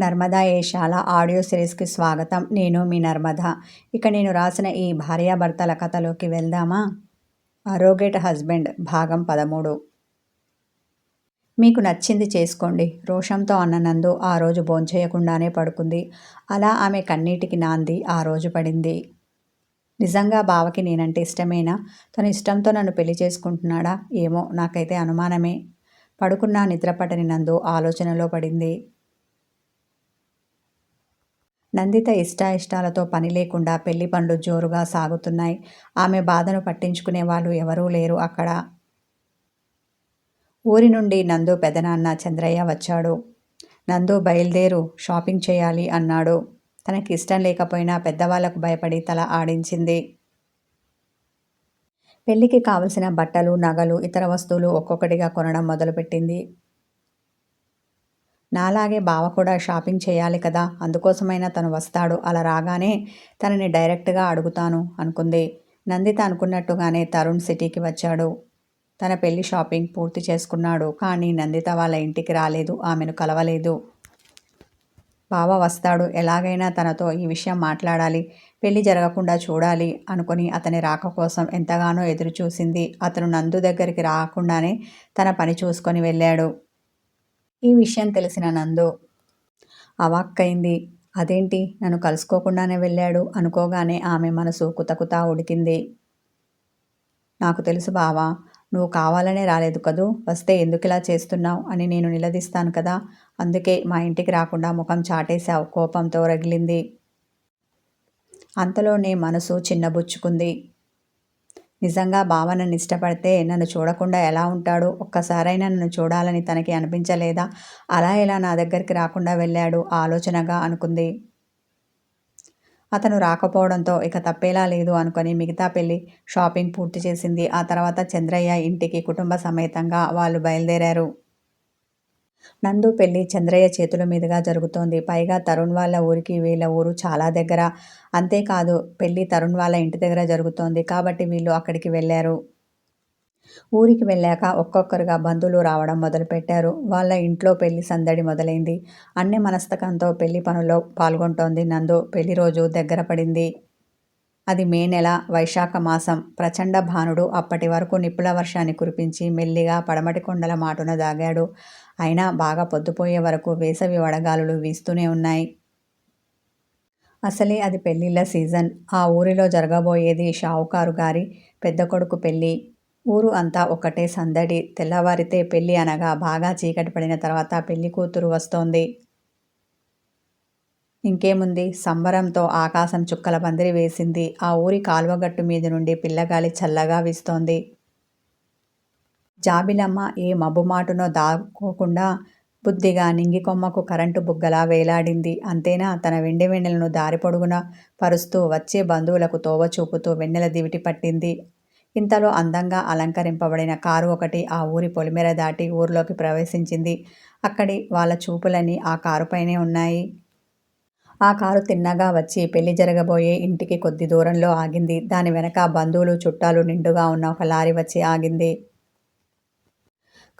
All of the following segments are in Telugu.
నర్మదా ఏషాల ఆడియో సిరీస్కి స్వాగతం. నేను మీ నర్మద. ఇక నేను రాసిన ఈ భార్యాభర్తల కథలోకి వెళ్దామా? అరోగేట్ హస్బెండ్ భాగం పదమూడు. మీకు నచ్చింది చేసుకోండి. రోషంతో అన్న నందు ఆ రోజు భోంచేయకుండానే పడుకుంది. అలా ఆమె కన్నీటికి నాంది ఆ రోజు పడింది. నిజంగా బావకి నేనంటే ఇష్టమేనా? తను ఇష్టంతో నన్ను పెళ్ళి చేసుకుంటున్నాడా? ఏమో నాకైతే అనుమానమే. పడుకున్నా నిద్రపట్టని నందు ఆలోచనలో పడింది. నందిత ఇష్టాయిష్టాలతో పని లేకుండా పెళ్ళి పనులు జోరుగా సాగుతున్నాయి. ఆమె బాధను పట్టించుకునే వాళ్ళు ఎవరూ లేరు అక్కడ. ఊరి నుండి నందు పెదనాన్న చంద్రయ్య వచ్చాడు. నందు బయలుదేరు షాపింగ్ చేయాలి అన్నాడు. తనకి ఇష్టం లేకపోయినా పెద్దవాళ్ళకు భయపడి తల ఆడించింది. పెళ్ళికి కావలసిన బట్టలు నగలు ఇతర వస్తువులు ఒక్కొక్కటిగా కొనడం మొదలుపెట్టింది. నాలాగే బావ కూడా షాపింగ్ చేయాలి కదా అందుకోసమైనా తను వస్తాడు. అలా రాగానే తనని డైరెక్ట్గా అడుగుతాను అనుకుంది. నందిత అనుకున్నట్టుగానే తరుణ్ సిటీకి వచ్చాడు. తన పెళ్ళి షాపింగ్ పూర్తి చేసుకున్నాడు కానీ నందిత వాళ్ళ ఇంటికి రాలేదు ఆమెను కలవలేదు. బావ వస్తాడు ఎలాగైనా తనతో ఈ విషయం మాట్లాడాలి పెళ్ళి జరగకుండా చూడాలి అనుకుని అతని రాక కోసం ఎంతగానో ఎదురుచూసింది. అతను నందు దగ్గరికి రాకుండానే తన పని చూసుకొని వెళ్ళాడు. ఈ విషయం తెలిసిన నందు అవాక్కైంది అదేంటి? నన్ను కలుసుకోకుండానే వెళ్ళాడు. అనుకోగానే ఆమె మనసు కుతకుతా ఉడికింది. నాకు తెలుసు బావా నువ్వు కావాలనే రాలేదు కదూ? వస్తే ఎందుకు ఇలా చేస్తున్నావు? అని నేను నిలదీస్తాను కదా. అందుకే మా ఇంటికి రాకుండా ముఖం చాటేశావు. కోపంతో రగిలింది. అంతలోనే మనసు చిన్నబుచ్చుకుంది. నిజంగా భావనను ఇష్టపడితే నన్ను చూడకుండా ఎలా ఉంటాడు ఒక్కసారైనా నన్ను చూడాలని తనకి అనిపించలేదా? అలా ఎలా నా దగ్గరికి రాకుండా వెళ్ళాడు? ఆలోచనగా అనుకుంది. అతను రాకపోవడంతో ఇక తప్పేలా లేదు అనుకొని మిగతా పెళ్ళి షాపింగ్ పూర్తి చేసింది. ఆ తర్వాత చంద్రయ్య ఇంటికి కుటుంబ సమేతంగా వాళ్ళు బయలుదేరారు. నందు పెళ్ళి చంద్రయ్య చేతుల మీదుగా జరుగుతోంది. పైగా తరుణ్ వాళ్ళ ఊరికి వీళ్ళ ఊరు చాలా దగ్గర. అంతేకాదు పెళ్ళి తరుణ్ వాళ్ళ ఇంటి దగ్గర జరుగుతోంది కాబట్టి వీళ్ళు అక్కడికి వెళ్ళారు. ఊరికి వెళ్ళాక ఒక్కొక్కరుగా బంధువులు రావడం మొదలుపెట్టారు. వాళ్ళ ఇంట్లో పెళ్ళి సందడి మొదలైంది. అన్ని మనస్తకంతో పెళ్ళి పనుల్లో పాల్గొంటోంది నందు. పెళ్ళి రోజు దగ్గర పడింది. అది మే నెల వైశాఖ మాసం. ప్రచండ భానుడు అప్పటి వరకు నిప్పుల వర్షాన్ని కురిపించి మెల్లిగా పడమటి కొండల మాటున దాగాడు. అయినా బాగా పొద్దుపోయే వరకు వేసవి వడగాలులు వీస్తూనే ఉన్నాయి. అసలే అది పెళ్ళిళ్ళ సీజన్. ఆ ఊరిలో జరగబోయేది షావుకారు గారి పెద్ద కొడుకు పెళ్ళి. ఊరు అంతా ఒకటే సందడి. తెల్లవారితే పెళ్ళి అనగా బాగా చీకటి పడిన తర్వాత పెళ్ళి కూతురు వస్తోంది. ఇంకేముంది? సంబరంతో ఆకాశం చుక్కల పందిరి వేసింది. ఆ ఊరి కాలువగట్టు మీద నుండి పిల్లగాలి చల్లగా వీస్తోంది. జాబిలమ్మ ఏ మబ్బుమాటునో దాక్కోకుండా బుద్ధిగా నింగి కొమ్మకు కరెంటు బుగ్గలా వేలాడింది. అంతేనా? తన వెండి వెన్నెలను దారి పొడుగున పరుస్తూ వచ్చే బంధువులకు తోవ చూపుతూ వెన్నెల దివిటి పట్టింది. ఇంతలో అందంగా అలంకరింపబడిన కారు ఒకటి ఆ ఊరి పొలిమేర దాటి ఊరిలోకి ప్రవేశించింది. అక్కడి వాళ్ళ చూపులన్నీ ఆ కారుపైనే ఉన్నాయి. ఆ కారు తిన్నగా వచ్చి పెళ్ళి జరగబోయే ఇంటికి కొద్ది దూరంలో ఆగింది. దాని వెనక బంధువులు చుట్టాలు నిండుగా ఉన్న ఒక లారీ వచ్చి ఆగింది.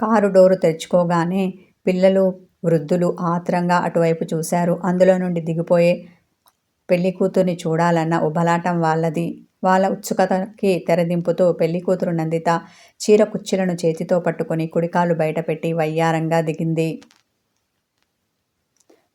కారు డోరు తెరుచుకోగానే పిల్లలు వృద్ధులు ఆత్రంగా అటువైపు చూశారు. అందులో నుండి దిగిపోయే పెళ్ళి కూతుర్ని చూడాలన్న ఉబలాటం వాళ్ళది. వాళ్ళ ఉత్సుకతకి తెరదింపుతూ పెళ్ళి కూతురు నందిత చీర కుచ్చులను చేతితో పట్టుకొని కుడికాలు బయటపెట్టి వయ్యారంగా దిగింది.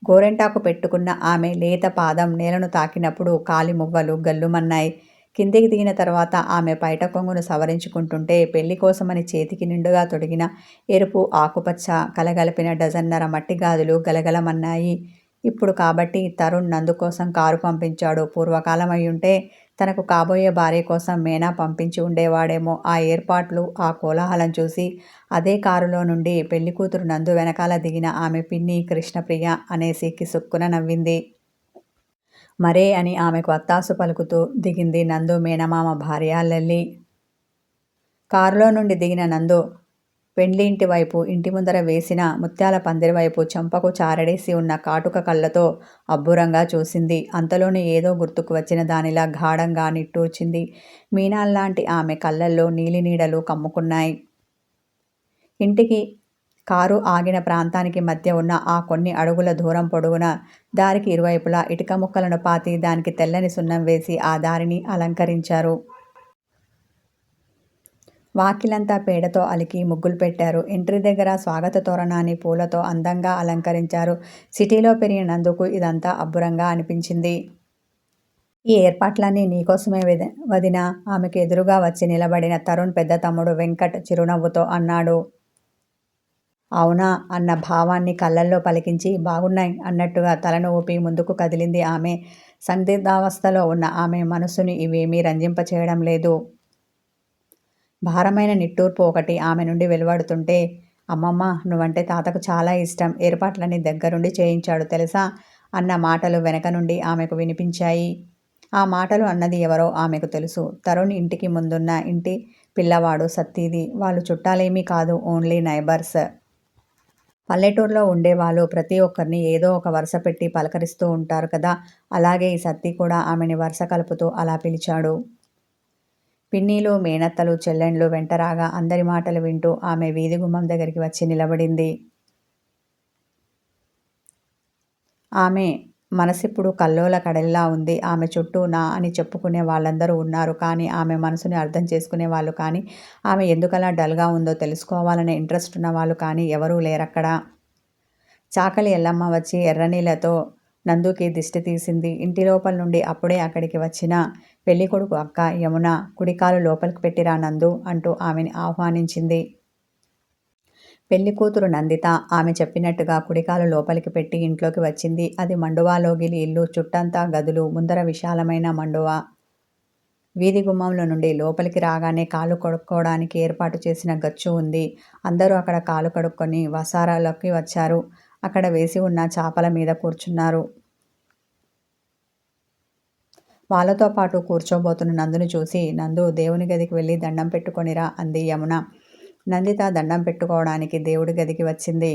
గోరెంటాకు పెట్టుకున్న ఆమె లేత పాదం నేలను తాకినప్పుడు కాలి మువ్వలు గల్లుమన్నాయి. కిందికి దిగిన తర్వాత ఆమె పైట కొంగును సవరించుకుంటుంటే పెళ్ళి కోసమని చేతికి నిండుగా తొడిగిన ఎరుపు ఆకుపచ్చ కలగలిపిన డజన్నర మట్టి గాజులు గలగలమన్నాయి. ఇప్పుడు కాబట్టి తరుణ్ నందు కోసం కారు పంపించాడు. పూర్వకాలం అయ్యుంటే తనకు కాబోయే భార్య కోసం మేనా పంపించి ఉండేవాడేమో. ఆ ఏర్పాట్లు ఆ కోలాహలం చూసి అదే కారులో నుండి పెళ్ళికూతురు నందు వెనకాల దిగిన ఆమె పిన్ని కృష్ణప్రియ అనేసి కిసుక్కున నవ్వింది. మరే అని ఆమెకు అత్తాసు పలుకుతూ దిగింది నందు మేనమామ భార్య లల్లి. కారులో నుండి దిగిన నందు పెండ్లి ఇంటి వైపు ఇంటి ముందర వేసిన ముత్యాల పందిరి వైపు చెంపకు చారడేసి ఉన్న కాటుక కళ్ళతో అబ్బురంగా చూసింది. అంతలోనే ఏదో గుర్తుకు వచ్చిన దానిలా గాఢంగా నిట్టూర్చింది. మీనాల్లాంటి ఆమె కళ్ళల్లో నీలినీడలు కమ్ముకున్నాయి. ఇంటికి కారు ఆగిన ప్రాంతానికి మధ్య ఉన్న ఆ కొన్ని అడుగుల దూరం పొడవున దారికి ఇరువైపులా ఇటుక ముక్కలను పాతి దానికి తెల్లని సున్నం వేసి ఆ దారిని అలంకరించారు. వాకిలంతా పేడతో అలికి ముగ్గులు పెట్టారు. ఎంట్రీ దగ్గర స్వాగత తోరణాన్ని పూలతో అందంగా అలంకరించారు. సిటీలో పెరిగినందుకు ఇదంతా అబ్బురంగా అనిపించింది. ఈ ఏర్పాట్లన్నీ నీకోసమే వదిన? ఆమెకు ఎదురుగా వచ్చి నిలబడిన తరుణ్ పెద్ద తమ్ముడు వెంకట్ చిరునవ్వుతో అన్నాడు. అవునా అన్న భావాన్ని కళ్ళల్లో పలికించి బాగున్నాయి అన్నట్టుగా తలను ఊపి ముందుకు కదిలింది ఆమె. సందిగ్ధావస్థలో ఉన్న ఆమె మనసుని ఇవేమీ రంజింపచేయడం లేదు. భారమైన నిట్టూర్పు ఒకటి ఆమె నుండి వెలువడుతుంటే అమ్మమ్మ నువ్వంటే తాతకు చాలా ఇష్టం ఏర్పాట్లన్నీ దగ్గరుండి చేయించాడు తెలుసా? అన్న మాటలు వెనక నుండి ఆమెకు వినిపించాయి. ఆ మాటలు అన్నది ఎవరో ఆమెకు తెలుసు. తరుణ్ ఇంటికి ముందున్న ఇంటి పిల్లవాడు సత్తీది. వాళ్ళు చుట్టాలేమీ కాదు ఓన్లీ నైబర్స్. పల్లెటూరులో ఉండేవాళ్ళు ప్రతి ఒక్కరిని ఏదో ఒక వరుస పెట్టి పలకరిస్తూ ఉంటారు కదా. అలాగే ఈ సత్తి కూడా ఆమెని వరుస కలుపుతూ అలా పిలిచాడు. పిన్నీలు మేనత్తలు చెల్లెండ్లు వెంటరాగా అందరి మాటలు వింటూ ఆమె వీధి గుమ్మం దగ్గరికి వచ్చి నిలబడింది. ఆమె మనసిప్పుడు కల్లోల కడలిలా ఉంది. ఆమె చుట్టూ నా అని చెప్పుకునే వాళ్ళందరూ ఉన్నారు. కానీ ఆమె మనసుని అర్థం చేసుకునే వాళ్ళు కానీ ఆమె ఎందుకలా డల్గా ఉందో తెలుసుకోవాలనే ఇంట్రెస్ట్ ఉన్న వాళ్ళు కానీ ఎవరూ లేరక్కడ? చాకలి ఎల్లమ్మ వచ్చి ఎర్రనీళ్ళతో నందుకి దిష్టి తీసింది. ఇంటి లోపల నుండి అప్పుడే అక్కడికి వచ్చిన పెళ్ళికొడుకు అక్క యమున కుడికాలు లోపలికి పెట్టిరా నందు అంటూ ఆమెని ఆహ్వానించింది. పెళ్ళి కూతురు నందిత ఆమె చెప్పినట్టుగా కుడికాలు లోపలికి పెట్టి ఇంట్లోకి వచ్చింది. అది మండువాలోగిలి ఇల్లు చుట్టంతా గదులు ముందర విశాలమైన మండువా. వీధి గుమ్మంలో నుండి లోపలికి రాగానే కాలు కడుక్కోవడానికి ఏర్పాటు చేసిన గచ్చు ఉంది. అందరూ అక్కడ కాలు కడుక్కొని వసారాలోకి వచ్చారు. అక్కడ వేసి ఉన్న చాపల మీద కూర్చున్నారు. వాళ్ళతో పాటు కూర్చోబోతున్న నందును చూసి నందు దేవుని గదికి వెళ్ళి దండం పెట్టుకొనిరా అంది యమున. నందిత దండం పెట్టుకోవడానికి దేవుడి గదికి వచ్చింది.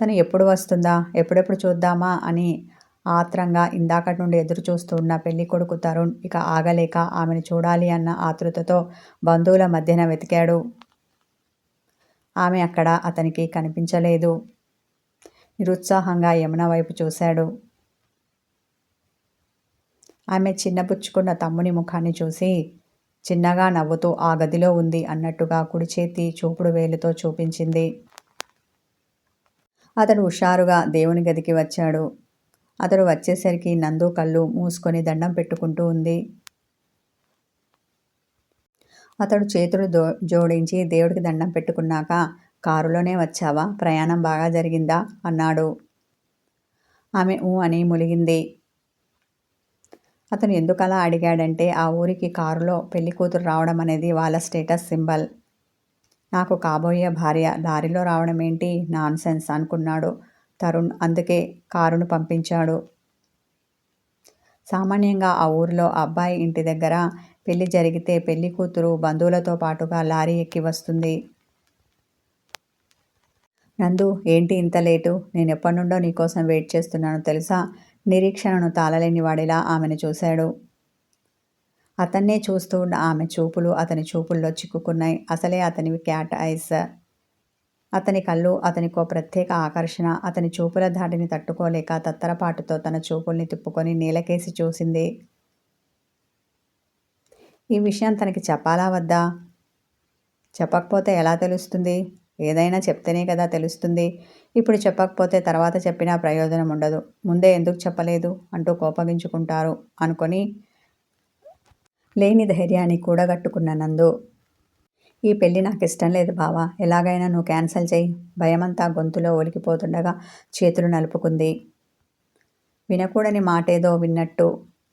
తను ఎప్పుడు వస్తుందా ఎప్పుడెప్పుడు చూద్దామా అని ఆత్రంగా ఇందాకటి నుండి ఎదురు చూస్తున్న పెళ్ళి కొడుకు తరుణ్ ఇక ఆగలేక ఆమెను చూడాలి అన్న ఆతృతతో బంధువుల మధ్యన వెతికాడు. ఆమె అక్కడ అతనికి కనిపించలేదు. నిరుత్సాహంగా యమున వైపు చూశాడు. ఆమె చిన్నపుచ్చుకున్న తమ్ముని ముఖాన్ని చూసి చిన్నగా నవ్వుతూ ఆ గదిలో ఉంది అన్నట్టుగా కుడి చేతి చూపుడు వేలుతో చూపించింది. అతడు హుషారుగా దేవుని గదికి వచ్చాడు. అతడు వచ్చేసరికి నందు కళ్ళు మూసుకొని దండం పెట్టుకుంటూ ఉంది. అతడు చేతులు దో జోడించి దేవుడికి దండం పెట్టుకున్నాక కారులోనే వచ్చావా? ప్రయాణం బాగా జరిగిందా? అన్నాడు. ఆమె ఊ అని ములిగింది. అతను ఎందుకలా అడిగాడంటే ఆ ఊరికి కారులో పెళ్ళి కూతురు రావడం అనేది వాళ్ళ స్టేటస్ సింబల్. నాకు కాబోయే భార్య దారిలో రావడం ఏంటి? నాన్ సెన్స్ అనుకున్నాడు తరుణ్. అందుకే కారును పంపించాడు. సామాన్యంగా ఆ ఊరిలో అబ్బాయి ఇంటి దగ్గర పెళ్ళి జరిగితే పెళ్ళి కూతురు బంధువులతో పాటుగా లారీ ఎక్కి వస్తుంది. నందు ఏంటి ఇంత లేటు? నేను ఎప్పటి నుండో నీకోసం వెయిట్ చేస్తున్నాను తెలుసా? నిరీక్షణను తాళలేని వాడిలా ఆమెను చూశాడు. అతన్నే చూస్తూ ఉన్న ఆమె చూపులు అతని చూపుల్లో చిక్కుకున్నాయి. అసలే అతనివి క్యాట్ ఐస్. అతని కళ్ళు అతనికో ప్రత్యేక ఆకర్షణ. అతని చూపుల ధాటిని తట్టుకోలేక తత్తరపాటుతో తన చూపుల్ని తిప్పుకొని నీలకేసి చూసింది. ఈ విషయం తనకి చెప్పాలా వద్దా? చెప్పకపోతే ఎలా తెలుస్తుంది? ఏదైనా చెప్తేనే కదా తెలుస్తుంది. ఇప్పుడు చెప్పకపోతే తర్వాత చెప్పినా ప్రయోజనం ఉండదు. ముందే ఎందుకు చెప్పలేదు? అంటూ కోపగించుకుంటారు అనుకొని లేని ధైర్యాన్ని కూడగట్టుకున్న నందు. ఈ పెళ్ళి నాకు ఇష్టం లేదు బావా. ఎలాగైనా నువ్వు క్యాన్సిల్ చేయి. భయమంతా గొంతులో ఒలికిపోతుండగా చేతులు నలుపుకుంది. వినకూడని మాటేదో విన్నట్టు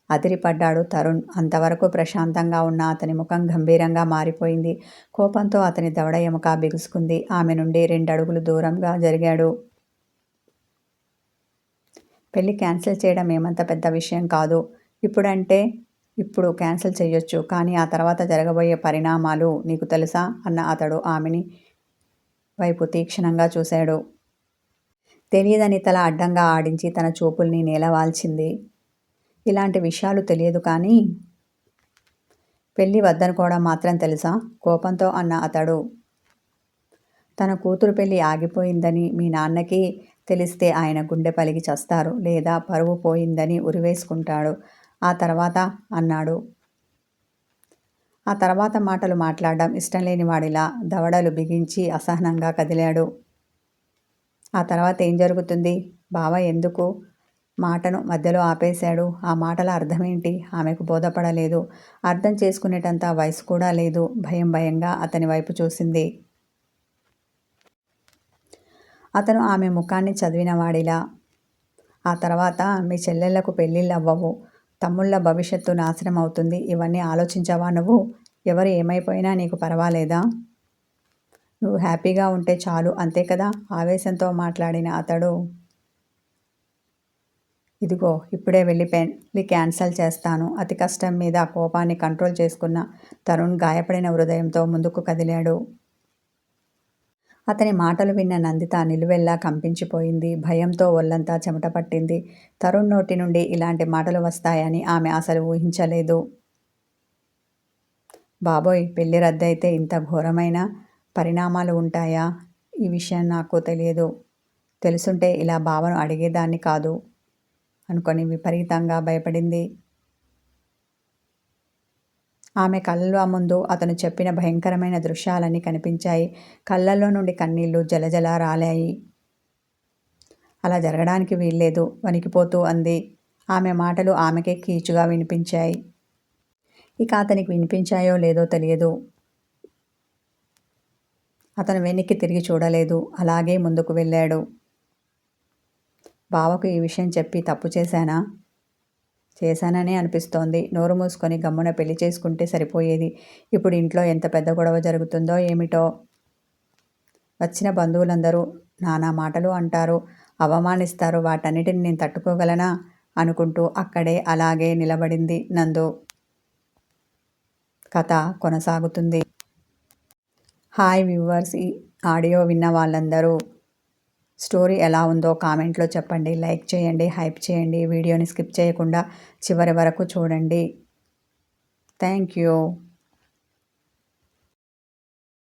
అదిరిపడ్డాడు తరుణ్. అంతవరకు ప్రశాంతంగా ఉన్న అతని ముఖం గంభీరంగా మారిపోయింది. కోపంతో అతని దవడ ఎముక బిగుసుకుంది. ఆమె నుండి రెండు అడుగులు దూరంగా జరిగాడు. పెళ్ళి క్యాన్సిల్ చేయడం ఏమంత పెద్ద విషయం కాదు. ఇప్పుడంటే ఇప్పుడు క్యాన్సిల్ చేయొచ్చు కానీ ఆ తర్వాత జరగబోయే పరిణామాలు నీకు తెలుసా? అన్న అతడు ఆమెని వైపు తీక్షణంగా చూశాడు. తెలియదని తల అడ్డంగా ఆడించి తన చూపుల్ని నేలవాల్చింది. ఇలాంటి విషయాలు తెలియదు కానీ పెళ్ళి వద్దనుకోవడం మాత్రం తెలుసా? కోపంతో అన్న అతడు. తన కూతురు పెళ్ళి ఆగిపోయిందని మీ నాన్నకి తెలిస్తే ఆయన గుండె పలిగి చస్తారు లేదా పరువు పోయిందని ఉరివేసుకుంటాడు. ఆ తర్వాత అన్నాడు. ఆ తర్వాత మాటలు మాట్లాడడం ఇష్టం లేని వాడిలా దవడలు బిగించి అసహనంగా కదిలాడు. ఆ తర్వాత ఏం జరుగుతుంది? బావ ఎందుకు మాటను మధ్యలో ఆపేశాడు. ఆ మాటల అర్థమేంటి? ఆమెకు బోధపడలేదు. అర్థం చేసుకునేటంత వయసు కూడా లేదు. భయం భయంగా అతని వైపు చూసింది. అతను ఆమె ముఖాన్ని చదివినవాడిలా ఆ తర్వాత మీ చెల్లెళ్ళకు పెళ్ళిళ్ళు అవ్వవు. తమ్ముళ్ళ భవిష్యత్తు నాశనం అవుతుంది. ఇవన్నీ ఆలోచించవా నువ్వు? ఎవరు ఏమైపోయినా నీకు పర్వాలేదా? నువ్వు హ్యాపీగా ఉంటే చాలు అంతే కదా? ఆవేశంతో మాట్లాడిన అతడు. ఇదిగో ఇప్పుడే వెళ్ళి పెళ్ళి క్యాన్సల్ చేస్తాను. అతి కష్టం మీద కోపాన్ని కంట్రోల్ చేసుకున్న తరుణ్ గాయపడిన హృదయంతో ముందుకు కదిలాడు. అతని మాటలు విన్న నందిత నిలువెల్లా కంపించిపోయింది. భయంతో ఒళ్ళంతా చెమట పట్టింది. తరుణ్ నోటి నుండి ఇలాంటి మాటలు వస్తాయని ఆమె అసలు ఊహించలేదు. బాబోయ్ పెళ్ళి రద్దయితే ఇంత ఘోరమైన పరిణామాలు ఉంటాయా? ఈ విషయం నాకు తెలియదు. తెలుసుంటే ఇలా బావను అడిగేదాన్ని కాదు. అనుకొని విపరీతంగా భయపడింది. ఆమె కళ్ళ ముందు అతను చెప్పిన భయంకరమైన దృశ్యాలన్నీ కనిపించాయి. కళ్ళల్లో నుండి కన్నీళ్ళు జలజల రాలాయి. అలా జరగడానికి వీల్లేదు వణికిపోతూ అంది. ఆమె మాటలు ఆమెకే కీచుగా వినిపించాయి. ఇక అతనికి వినిపించాయో లేదో తెలియదు. అతను వెనక్కి తిరిగి చూడలేదు. అలాగే ముందుకు వెళ్ళాడు. బావకు ఈ విషయం చెప్పి తప్పు చేశానా? చేశాననే అనిపిస్తోంది. నోరు మూసుకొని గమ్మున పెళ్ళి చేసుకుంటే సరిపోయేది. ఇప్పుడు ఇంట్లో ఎంత పెద్ద గొడవ జరుగుతుందో ఏమిటో? వచ్చిన బంధువులందరూ నానా మాటలు అంటారు. అవమానిస్తారు. వాటన్నిటిని నేను తట్టుకోగలనా? అనుకుంటూ అక్కడే అలాగే నిలబడింది నందు. కథ కొనసాగుతుంది. Hi viewers. ఈ ఆడియో విన్న వాళ్ళందరూ స్టోరీ ఎలా ఉందో కామెంట్లో చెప్పండి లైక్ చేయండి హైప్ చేయండి వీడియోని స్కిప్ చేయకుండా చివరి వరకు చూడండి. Thank you.